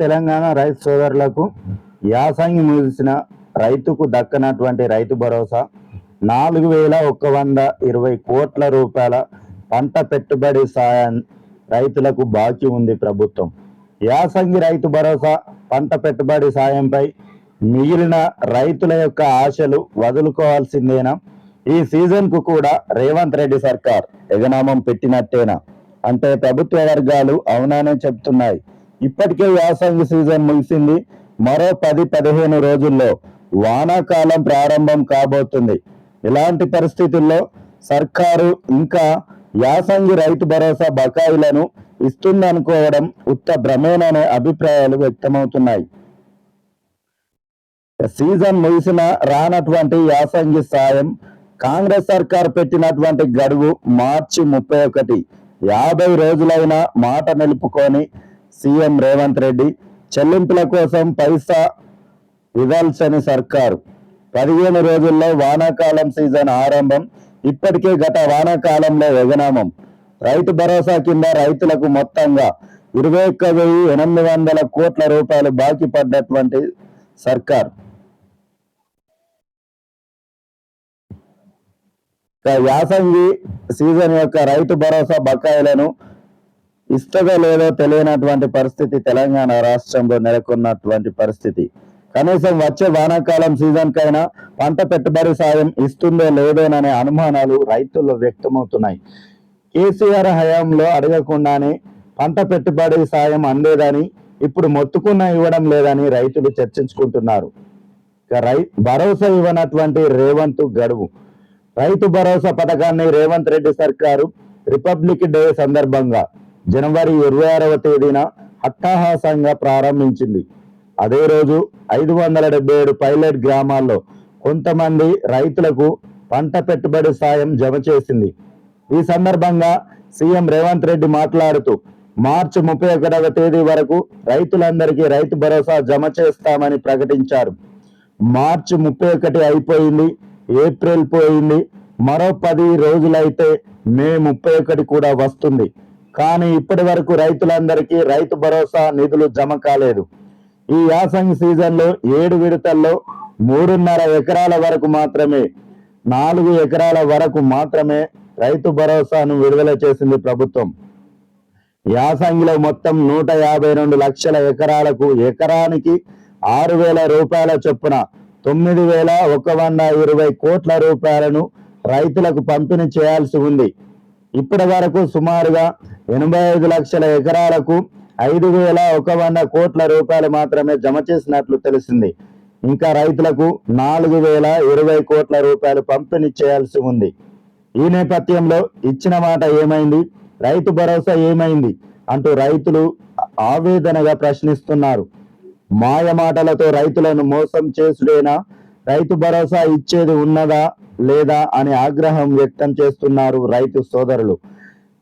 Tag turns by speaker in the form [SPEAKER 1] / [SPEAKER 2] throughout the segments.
[SPEAKER 1] తెలంగాణ రైతు సోదరులకు యాసంగి ముగిసిన రైతుకు దక్కనటువంటి రైతు భరోసా నాలుగు వేల ఒక్క వంద ఇరవై కోట్ల రూపాయల పంట పెట్టుబడి సాయం రైతులకు బాకీ ఉంది ప్రభుత్వం. యాసంగి రైతు భరోసా పంట పెట్టుబడి సాయంపై మిగిలిన రైతుల యొక్క ఆశలు వదులుకోవాల్సిందేనా? ఈ సీజన్కు కూడా రేవంత్ రెడ్డి సర్కార్ ఎగనామం పెట్టినట్టేనా? అంటే ప్రభుత్వ వర్గాలు అవునానే చెప్తున్నాయి. ఇప్పటికే యాసంగి సీజన్ ముగిసింది. మరో పది పదిహేను రోజుల్లో వానాకాలం ప్రారంభం కాబోతుంది. ఇలాంటి పరిస్థితుల్లో సర్కారు ఇంకా యాసంగి రైతు భరోసా బకాయిలను ఇస్తుందనుకోవడం ఉత్త భ్రమేననే అభిప్రాయాలు వ్యక్తమవుతున్నాయి. సీజన్ ముగిసిన రానటువంటి యాసంగి సాయం కాంగ్రెస్ సర్కార్ పెట్టినటువంటి గడువు మార్చి ముప్పై ఒకటి. యాభై రోజులైన మాట నిలుపుకొని సీఎం రేవంత్ రెడ్డి చెల్లింపుల కోసం పైసా ఇవ్వాల్సిన సర్కారు. పదిహేను రోజుల్లో వానాకాలం సీజన్ ఆరంభం. ఇప్పటికే గత వానాకాలంలో ఎగనామం. రైతు భరోసా కింద రైతులకు మొత్తంగా ఇరవై ఒక్క వెయ్యి ఎనిమిది వందల కోట్ల రూపాయలు బాకీ పడ్డటువంటి సర్కార్. యాసంగి సీజన్ యొక్క రైతు భరోసా బకాయిలను ఇస్తుందో లేదో తెలియనటువంటి పరిస్థితి తెలంగాణ రాష్ట్రంలో నెలకొన్నటువంటి పరిస్థితి. కనీసం వచ్చే వానాకాలం సీజన్ కైనా పంట పెట్టుబడి సాయం ఇస్తుందో లేదోననే అనుమానాలు రైతుల్లో వ్యక్తమవుతున్నాయి. కేసీఆర్ హయాంలో అడగకుండానే పంట పెట్టుబడి సాయం అందేదని ఇప్పుడు మొత్తుకున్న ఇవ్వడం లేదని రైతులు చర్చించుకుంటున్నారు. రై భరోసా ఇవ్వనటువంటి రేవంత్ గడువు. రైతు భరోసా పథకాన్ని రేవంత్ రెడ్డి సర్కారు రిపబ్లిక్ డే సందర్భంగా జనవరి ఇరవై ఆరవ తేదీన అట్టహాసంగా ప్రారంభించింది. అదే రోజు ఐదు వందల డెబ్బై ఏడు పైలట్ గ్రామాల్లో కొంతమంది రైతులకు పంట పెట్టుబడి సాయం జమ చేసింది. ఈ సందర్భంగా సీఎం రేవంత్ రెడ్డి మాట్లాడుతూ మార్చి ముప్పై ఒకటవ తేదీ వరకు రైతులందరికీ రైతు భరోసా జమ చేస్తామని ప్రకటించారు. మార్చి ముప్పై ఒకటి అయిపోయింది ఏప్రిల్ పోయింది మరో పది రోజులైతే మే ముప్పై ఒకటి కూడా వస్తుంది. కానీ ఇప్పటి వరకు రైతులందరికీ రైతు భరోసా నిధులు జమ కాలేదు. ఈ యాసంగి సీజన్లో ఏడు విడతల్లో మూడున్నర ఎకరాల వరకు మాత్రమే నాలుగు ఎకరాల వరకు మాత్రమే రైతు భరోసాను విడుదల చేసింది ప్రభుత్వం. యాసంగిలో మొత్తం నూట యాభై రెండు లక్షల ఎకరాలకు ఎకరానికి ఆరు వేల రూపాయల చొప్పున తొమ్మిది వేల ఒక వంద ఇరవై కోట్ల రూపాయలను రైతులకు పంపిణీ చేయాల్సి ఉంది. ఇప్పటి వరకు సుమారుగా ఎనభై ఐదు లక్షల ఎకరాలకు ఐదు వేల ఒక వంద కోట్ల రూపాయలు మాత్రమే జమ చేసినట్లు తెలిసింది. ఇంకా రైతులకు నాలుగు వేల ఇరవై కోట్ల రూపాయలు పంపిణీ చేయాల్సి ఉంది. ఈ నేపథ్యంలో ఇచ్చిన మాట ఏమైంది? రైతు భరోసా ఏమైంది? అంటూ రైతులు ఆవేదనగా ప్రశ్నిస్తున్నారు. మాయ మాటలతో రైతులను మోసం చేసుడేనా? రైతు భరోసా ఇచ్చేది ఉన్నదా? లేదా అని ఆగ్రహం వ్యక్తం చేస్తున్నారు రైతు సోదరులు.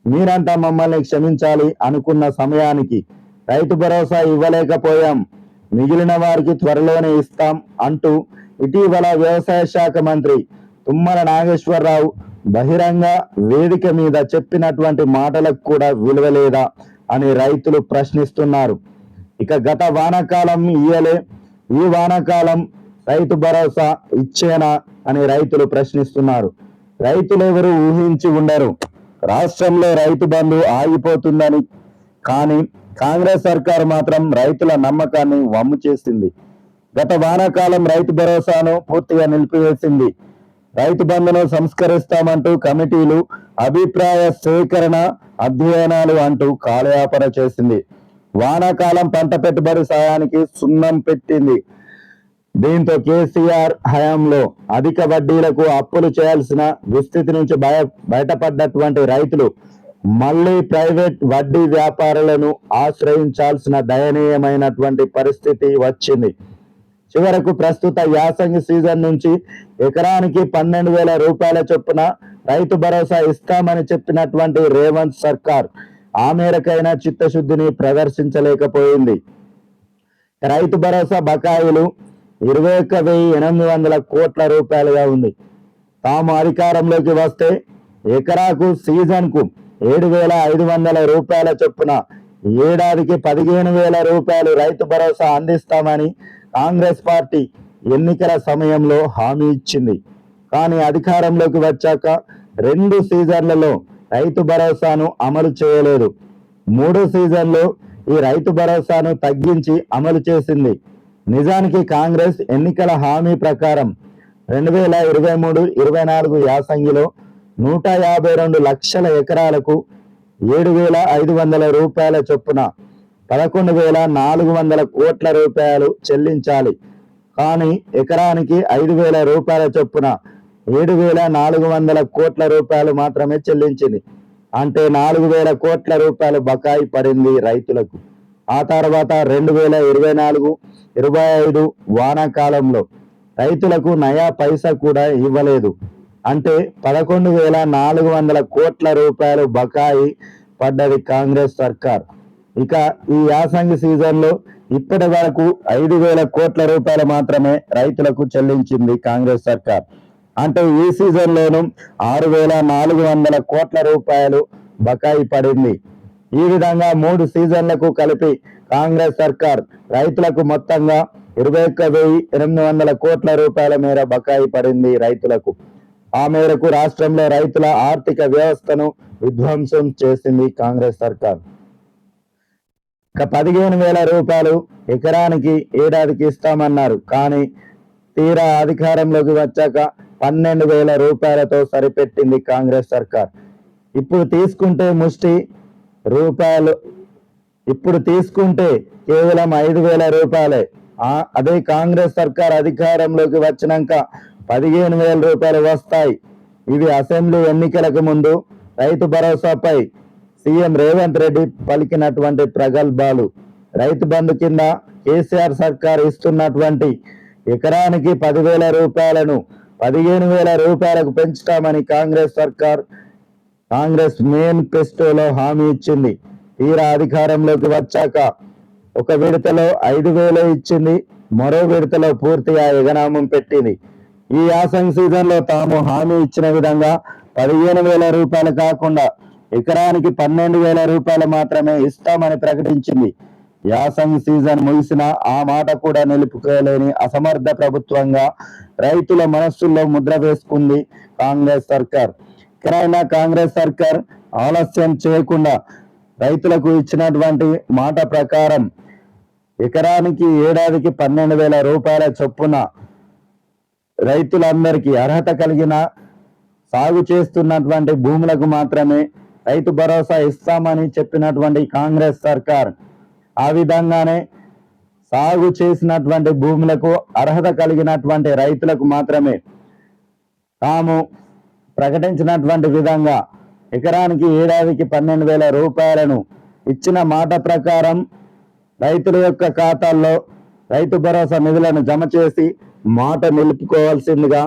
[SPEAKER 1] మీరంతా మమ్మల్ని క్షమించాలి అనుకున్న సమయానికి రైతు భరోసా ఇవ్వలేకపోయాం. మిగిలిన వారికి త్వరలోనే ఇస్తాం అంటూ ఇటీవల వ్యవసాయ శాఖ మంత్రి తుమ్మల నాగేశ్వరరావు బహిరంగ వేదిక మీద చెప్పినటువంటి మాటలకు కూడా విలువ లేదా అని రైతులు ప్రశ్నిస్తున్నారు. ఇక గత వానాకాలం ఇయ్యలే. ఈ వానాకాలం రైతు భరోసా ఇచ్చేనా అని రైతులు ప్రశ్నిస్తున్నారు. రైతులు ఎవరు ఊహించి ఉండరు. రాష్ట్రంలో రైతు బంధు ఆగిపోతుందని. కానీ కాంగ్రెస్ సర్కారు మాత్రం రైతుల నమ్మకాన్ని వమ్ము చేసింది. గత వానాకాలం రైతు భరోసాను పూర్తిగా నిలిపివేసింది. రైతు బంధును సంస్కరిస్తామంటూ కమిటీలు అభిప్రాయ సేకరణ అధ్యయనాలు అంటూ కాలయాపన చేసింది. వానాకాలం పంట పెట్టుబడి సాయానికి సున్నం పెట్టింది. దీంతో కేసీఆర్ హయాంలో అధిక వడ్డీలకు అప్పులు చేయాల్సిన దుస్థితి నుంచి బయ బయటపడ్డటువంటి రైతులు మళ్ళీ ప్రైవేట్ వడ్డీ వ్యాపారులను ఆశ్రయించాల్సిన దయనీయమైనటువంటి పరిస్థితి వచ్చింది. చివరకు ప్రస్తుత యాసంగి సీజన్ నుంచి ఎకరానికి పన్నెండు వేల రూపాయల చొప్పున రైతు భరోసా ఇస్తామని చెప్పినటువంటి రేవంత్ సర్కార్ ఆ మేరకైనా చిత్తశుద్ధిని ప్రదర్శించలేకపోయింది. రైతు భరోసా బకాయిలు ఇరవై ఒక్క వెయ్యి ఎనిమిది వందల కోట్ల రూపాయలుగా ఉంది. తాము అధికారంలోకి వస్తే ఎకరాకు సీజన్కు ఏడు వేల ఐదు వందల రూపాయల చొప్పున ఏడాదికి పదిహేను వేల రూపాయలు రైతు భరోసా అందిస్తామని కాంగ్రెస్ పార్టీ ఎన్నికల సమయంలో హామీ ఇచ్చింది. కానీ అధికారంలోకి వచ్చాక రెండు సీజన్లలో రైతు భరోసాను అమలు చేయలేదు. మూడో సీజన్లో ఈ రైతు భరోసాను తగ్గించి అమలు చేసింది. నిజానికి కాంగ్రెస్ ఎన్నికల హామీ ప్రకారం రెండు వేల ఇరవై మూడు ఇరవై నాలుగు యాసంగిలో నూట యాభై రెండు లక్షల ఎకరాలకు ఏడు వేల ఐదు వందల రూపాయల చొప్పున పదకొండు వేల నాలుగు వందల కోట్ల రూపాయలు చెల్లించాలి. కానీ ఎకరానికి ఐదు వేల రూపాయల చొప్పున ఏడు వేల నాలుగు వందల కోట్ల రూపాయలు మాత్రమే చెల్లించింది. అంటే నాలుగు వేల కోట్ల రూపాయలు బకాయి పడింది రైతులకు. ఆ తర్వాత రెండు వేల ఇరవై నాలుగు ఇరవై ఐదు వానాకాలంలో రైతులకు నయా పైసా కూడా ఇవ్వలేదు. అంటే పదకొండు వేల నాలుగు వందల కోట్ల రూపాయలు బకాయి పడ్డది కాంగ్రెస్ సర్కార్. ఇక ఈ యాసంగి సీజన్లో ఇప్పటి వరకు ఐదు వేల కోట్ల రూపాయలు మాత్రమే రైతులకు చెల్లించింది కాంగ్రెస్ సర్కార్. అంటే ఈ సీజన్లోనూ ఆరు వేల నాలుగు వందల కోట్ల రూపాయలు బకాయి పడింది. ఈ విధంగా మూడు సీజన్లకు కలిపి కాంగ్రెస్ సర్కార్ రైతులకు మొత్తంగా ఇరవై ఒక్క వెయ్యి ఎనిమిది వందల కోట్ల రూపాయల మేర బకాయి పడింది రైతులకు. ఆ మేరకు రాష్ట్రంలో రైతుల ఆర్థిక వ్యవస్థను విధ్వంసం చేసింది కాంగ్రెస్ సర్కార్. ఇక పదిహేను వేల రూపాయలు ఎకరానికి ఏడాదికి ఇస్తామన్నారు. కానీ తీరా అధికారంలోకి వచ్చాక పన్నెండు వేల రూపాయలతో సరిపెట్టింది కాంగ్రెస్ సర్కార్. ఇప్పుడు తీసుకుంటే ముష్టి రూపాయలు ఇప్పుడు తీసుకుంటే కేవలం ఐదు వేల రూపాయలే. ఆ అదే కాంగ్రెస్ సర్కార్ అధికారంలోకి వచ్చినాక పదిహేను వేల రూపాయలు వస్తాయి. ఇవి అసెంబ్లీ ఎన్నికలకు ముందు రైతు భరోసాపై సీఎం రేవంత్ రెడ్డి పలికినటువంటి ప్రగల్భాలు. రైతు బంధు కింద కేసీఆర్ సర్కార్ ఇస్తున్నటువంటి ఎకరానికి పదివేల రూపాయలను పదిహేను వేల రూపాయలకు పెంచుతామని కాంగ్రెస్ సర్కార్ కాంగ్రెస్ మేనిఫెస్టోలో హామీ ఇచ్చింది. తీరా అధికారంలోకి వచ్చాక ఒక విడతలో ఐదు వేలు ఇచ్చింది. మరో విడతలో పూర్తిగా ఎగనామం పెట్టింది. ఈ యాసంగ్ సీజన్లో తాము హామీ ఇచ్చిన విధంగా పదిహేను వేల రూపాయలు కాకుండా ఎకరానికి పన్నెండు వేల రూపాయలు మాత్రమే ఇస్తామని ప్రకటించింది. యాసంగ్ సీజన్ ముగిసిన ఆ మాట కూడా నిలుపుకోలేని అసమర్థ ప్రభుత్వంగా రైతుల మనస్సుల్లో ముద్ర వేసుకుంది కాంగ్రెస్ సర్కార్. ఎక్కడైనా కాంగ్రెస్ సర్కార్ ఆలస్యం చేయకుండా రైతులకు ఇచ్చినటువంటి మాట ప్రకారం ఎకరానికి ఏడాదికి పన్నెండు వేల రూపాయల చొప్పున రైతులందరికీ అర్హత కలిగిన సాగు చేస్తున్నటువంటి భూములకు మాత్రమే రైతు భరోసా ఇస్తామని చెప్పినటువంటి కాంగ్రెస్ సర్కార్ ఆ విధంగానే సాగు చేసినటువంటి భూములకు అర్హత కలిగినటువంటి రైతులకు మాత్రమే తాము ప్రకటించినటువంటి విధంగా ఎకరానికి ఏడాదికి పన్నెండు వేల రూపాయలను ఇచ్చిన మాట ప్రకారం రైతుల యొక్క ఖాతాల్లో రైతు భరోసా నిధులను జమ చేసి మాట నిలుపుకోవాల్సిందిగా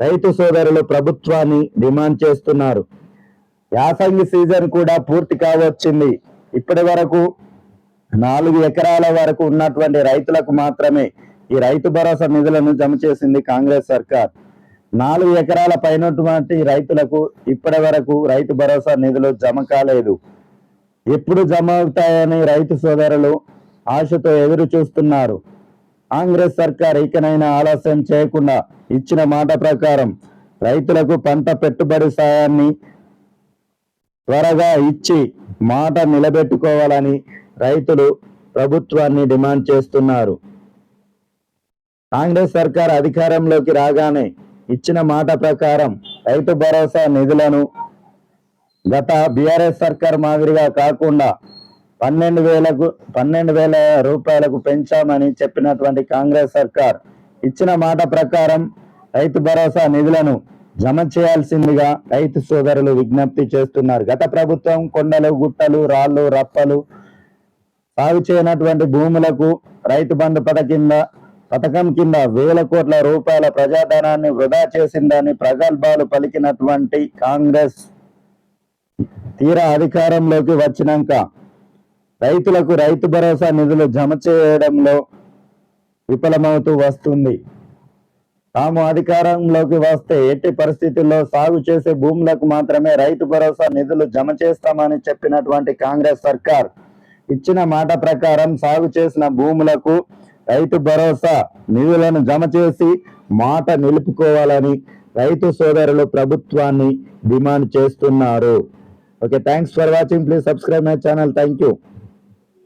[SPEAKER 1] రైతు సోదరులు ప్రభుత్వాన్ని డిమాండ్ చేస్తున్నారు. యాసంగి సీజన్ కూడా పూర్తి కావచ్చింది. ఇప్పటి వరకు నాలుగు ఎకరాల వరకు ఉన్నటువంటి రైతులకు మాత్రమే ఈ రైతు భరోసా నిధులను జమ చేసింది కాంగ్రెస్ సర్కార్. నాలుగు ఎకరాల పైనటువంటి రైతులకు ఇప్పటి వరకు రైతు భరోసా నిధులు జమ కాలేదు. ఎప్పుడు జమ అవుతాయని రైతు సోదరులు ఆశతో ఎదురు చూస్తున్నారు. కాంగ్రెస్ సర్కార్ ఇకనైనా ఆలస్యం చేయకుండా ఇచ్చిన మాట ప్రకారం రైతులకు పంట పెట్టుబడి సాయాన్ని త్వరగా ఇచ్చి మాట నిలబెట్టుకోవాలని రైతులు ప్రభుత్వాన్ని డిమాండ్ చేస్తున్నారు. కాంగ్రెస్ సర్కార్ అధికారంలోకి రాగానే ఇచ్చిన మాట ప్రకారం రైతు భరోసా నిధులను గత బీఆర్ఎస్ సర్కార్ మాదిరిగా కాకుండా పన్నెండు వేలకు పన్నెండు వేల రూపాయలకు పెంచామని చెప్పినటువంటి కాంగ్రెస్ సర్కార్ ఇచ్చిన మాట ప్రకారం రైతు భరోసా నిధులను జమ చేయాల్సిందిగా రైతు సోదరులు విజ్ఞప్తి చేస్తున్నారు. గత ప్రభుత్వం కొండలు గుట్టలు రాళ్ళు రప్పలు సాగు చేయనటువంటి భూములకు రైతు బంధు పథకం కింద పథకం కింద వేల కోట్ల రూపాయల ప్రజాధనాన్ని వృధా చేసిందని ప్రగల్భాలు పలికినటువంటి కాంగ్రెస్ తీరా అధికారంలోకి వచ్చినాక రైతులకు రైతు భరోసా నిధులు జమ చేయడంలో విఫలమవుతూ వస్తుంది. తాము అధికారంలోకి వస్తే ఎట్టి పరిస్థితుల్లో సాగు చేసే భూములకు మాత్రమే రైతు భరోసా నిధులు జమ చేస్తామని చెప్పినటువంటి కాంగ్రెస్ సర్కార్ ఇచ్చిన మాట ప్రకారం సాగు చేసిన భూములకు రైతు భరోసా నిధులను జమ చేసి మాట నిలుపుకోవాలని రైతు సోదరులు ప్రభుత్వాన్ని డిమాండ్ చేస్తున్నారు. Okay thanks for watching. Please subscribe my channel. Thank you